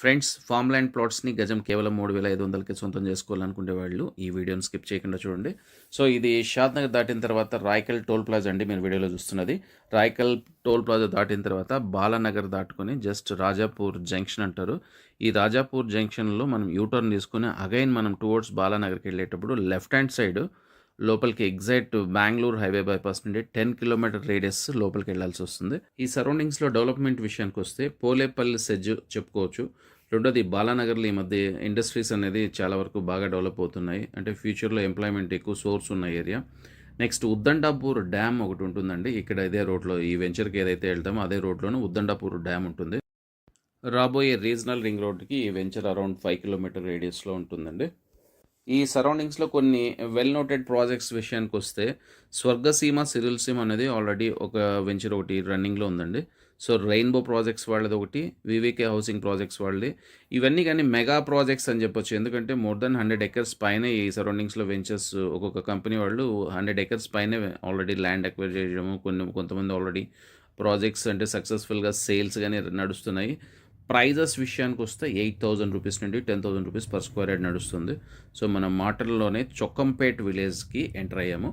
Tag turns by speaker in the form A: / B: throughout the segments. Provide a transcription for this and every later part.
A: Friends farm land ప్లాట్స్ని గజం కేవలం మూడు వేల ఐదు వందలకి సొంతం చేసుకోవాలనుకునే వాళ్ళు ఈ వీడియోని స్కిప్ చేయకుండా చూడండి. సో ఇది షాద్ నగర్ దాటిన తర్వాత రాయకల్ టోల్ ప్లాజా అండి మీరు వీడియోలో చూస్తున్నది. రాయకల్ టోల్ ప్లాజా దాటిన తర్వాత బాలానగర్ దాటుకొని జస్ట్ రాజాపూర్ జంక్షన్ అంటారు. ఈ రాజాపూర్ జంక్షన్లో మనం యూటర్న్ తీసుకుని అగైన్ మనం టువర్డ్స్ బాలానగర్కి వెళ్ళేటప్పుడు లెఫ్ట్ హ్యాండ్ సైడ్ లోపలికి ఎగ్జాక్ట్ బెంగళూరు హైవే బైపాస్ నుండి టెన్ కిలోమీటర్ రేడియస్ లోపలికి వెళ్ళాల్సి వస్తుంది. ఈ సరౌండింగ్స్లో డెవలప్మెంట్ విషయానికి వస్తే పోలేపల్లి సెజ్ చెప్పుకోవచ్చు. రెండోది బాలానగర్లో ఈ మధ్య ఇండస్ట్రీస్ అనేది చాలా వరకు బాగా డెవలప్ అవుతున్నాయి. అంటే ఫ్యూచర్లో ఎంప్లాయ్మెంట్ ఎక్కువ సోర్స్ ఉన్న ఏరియా. నెక్స్ట్ ఉద్దండాపూర్ డ్యామ్ ఒకటి ఉంటుందండి. ఇక్కడ ఇదే రోడ్లో ఈ వెంచర్కి ఏదైతే వెళ్తామో అదే రోడ్లోనే ఉద్దండాపూర్ డ్యామ్ ఉంటుంది. రాబోయే రీజనల్ రింగ్ రోడ్కి ఈ వెంచర్ అరౌండ్ ఫైవ్ కిలోమీటర్ రేడియస్లో ఉంటుందండి. ఈ సరౌండింగ్స్లో కొన్ని వెల్ నోటెడ్ ప్రాజెక్ట్స్ విషయానికి వస్తే స్వర్గసీమ సిరిల్సీమ అనేది ఆల్రెడీ ఒక వెంచర్ ఒకటి రన్నింగ్లో ఉందండి. సో రెయిన్బో ప్రాజెక్ట్స్ వాళ్ళది ఒకటి వివికే హౌసింగ్ ప్రాజెక్ట్స్ వాళ్ళది. ఇవన్నీ కానీ మెగా ప్రాజెక్ట్స్ అని చెప్పొచ్చు. ఎందుకంటే మోర్ దెన్ హండ్రెడ్ ఎకర్స్ పైనే ఈ సరౌండింగ్స్లో వెంచర్స్ ఒక్కొక్క కంపెనీ వాళ్ళు హండ్రెడ్ ఎకర్స్ పైనే ఆల్రెడీ ల్యాండ్ అక్వైర్ చేయడము కొన్ని కొంతమంది ఆల్రెడీ ప్రాజెక్ట్స్ అంటే సక్సెస్ఫుల్గా సేల్స్ కానీ నడుస్తున్నాయి. ప్రైజెస్ విషయానికి వస్తే ఎయిట్ థౌజండ్ రూపీస్ నుండి ten thousand rupees per square yard నడుస్తుంది. సో మనం మాటల్లోనే చొక్కంపేట్ విలేజ్కి ఎంటర్ అయ్యాము.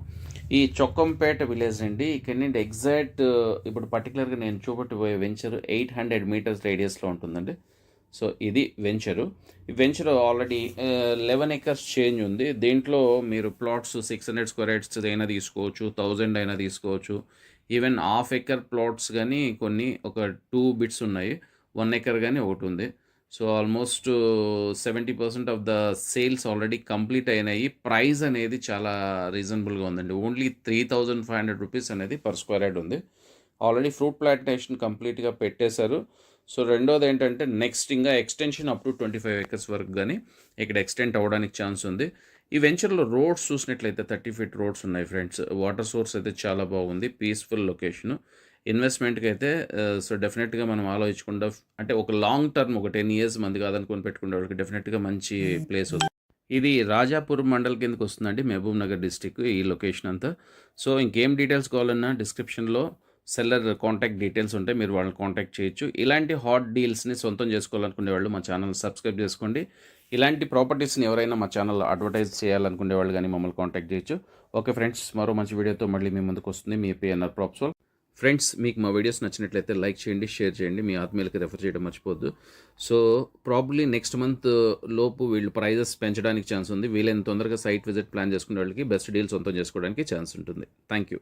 A: ఈ చొక్కంపేట విలేజ్ అండి ఇక్కడ నుండి ఎగ్జాక్ట్ ఇప్పుడు పర్టికులర్గా నేను చూపెట్టబోయే వెంచర్ ఎయిట్ హండ్రెడ్ మీటర్స్ రేడియస్లో ఉంటుందండి. సో ఇది venture. Venture already eleven acres change ఉంది. దీంట్లో మీరు plots six hundred square yards అయినా తీసుకోవచ్చు థౌజండ్ అయినా తీసుకోవచ్చు. ఈవెన్ హాఫ్ ఎకర్ ప్లాట్స్ కానీ కొన్ని ఒక టూ బిట్స్ ఉన్నాయి. వన్ ఎకర్ కానీ ఒకటి ఉంది so almost seventy percent of the sales already complete అయినాయి. ప్రైస్ అనేది చాలా రీజనబుల్గా ఉందండి. Only three thousand five hundred rupees అనేది పర్ స్క్వేర్ యార్డ్ ఉంది. ఆల్రెడీ ఫ్రూట్ ప్లాంటేషన్ కంప్లీట్గా పెట్టేశారు. సో రెండోది ఏంటంటే నెక్స్ట్ ఇంకా extension up to twenty five acres వరకు కానీ ఇక్కడ ఎక్స్టెంట్ అవ్వడానికి ఛాన్స్ ఉంది. ఈ వెంచర్లో రోడ్స్ చూసినట్లయితే థర్టీ ఫీట్ రోడ్స్ ఉన్నాయి ఫ్రెండ్స్. వాటర్ సోర్స్ అయితే చాలా బాగుంది. Peaceful location. ఇన్వెస్ట్మెంట్కి అయితే సో డెఫినెట్గా మనం ఆలోచించకుండా అంటే ఒక లాంగ్ టర్మ్ ఒక టెన్ ఇయర్స్ మంది కాదనుకొని పెట్టుకునే వాళ్ళకి డెఫినెట్గా మంచి ప్లేస్ వస్తుంది. ఇది రాజాపూర్ మండల్ కిందకి వస్తుందండి మహబూబ్ నగర్ డిస్టిక్ ఈ లొకేషన్ అంతా. సో ఇంకేం డీటెయిల్స్ కావాలన్నా డిస్క్రిప్షన్లో సెల్లర్ కాంటాక్ట్ డీటెయిల్స్ ఉంటే మీరు వాళ్ళని కాంటాక్ట్ చేయొచ్చు. ఇలాంటి హాట్ డీల్స్ని సొంతం చేసుకోవాలనుకునే వాళ్ళు మా ఛానల్ సబ్స్క్రైబ్ చేసుకోండి. ఇలాంటి ప్రాపర్టీస్ని ఎవరైనా మా ఛానల్ అడ్వర్టైజ్ చేయాలనుకునే వాళ్ళు కానీ మమ్మల్ని కాంటాక్ట్ చేయొచ్చు. ఓకే ఫ్రెండ్స్ మరో మంచి వీడియోతో మళ్ళీ మీ ముందుకు వస్తుంది. మీ పిఎన్ఆర్ ప్రాప్సోల్ ఫ్రెండ్స్ మీకు మా వీడియోస్ నచ్చినట్లయితే లైక్ చేయండి షేర్ చేయండి. మీ ఆత్మీయులకి రెఫర్ చేయడం మర్చిపోద్దు సో ప్రాబ్లీ నెక్స్ట్ మంత్ లోపు వీళ్ళు ప్రైజెస్ పెంచడానికి ఛాన్స్ ఉంది. వీలైన తొందరగా సైట్ విజిట్ ప్లాన్ చేసుకునే వాళ్ళకి బెస్ట్ డీల్ సొంతం చేసుకోవడానికి ఛాన్స్ ఉంటుంది. Thank you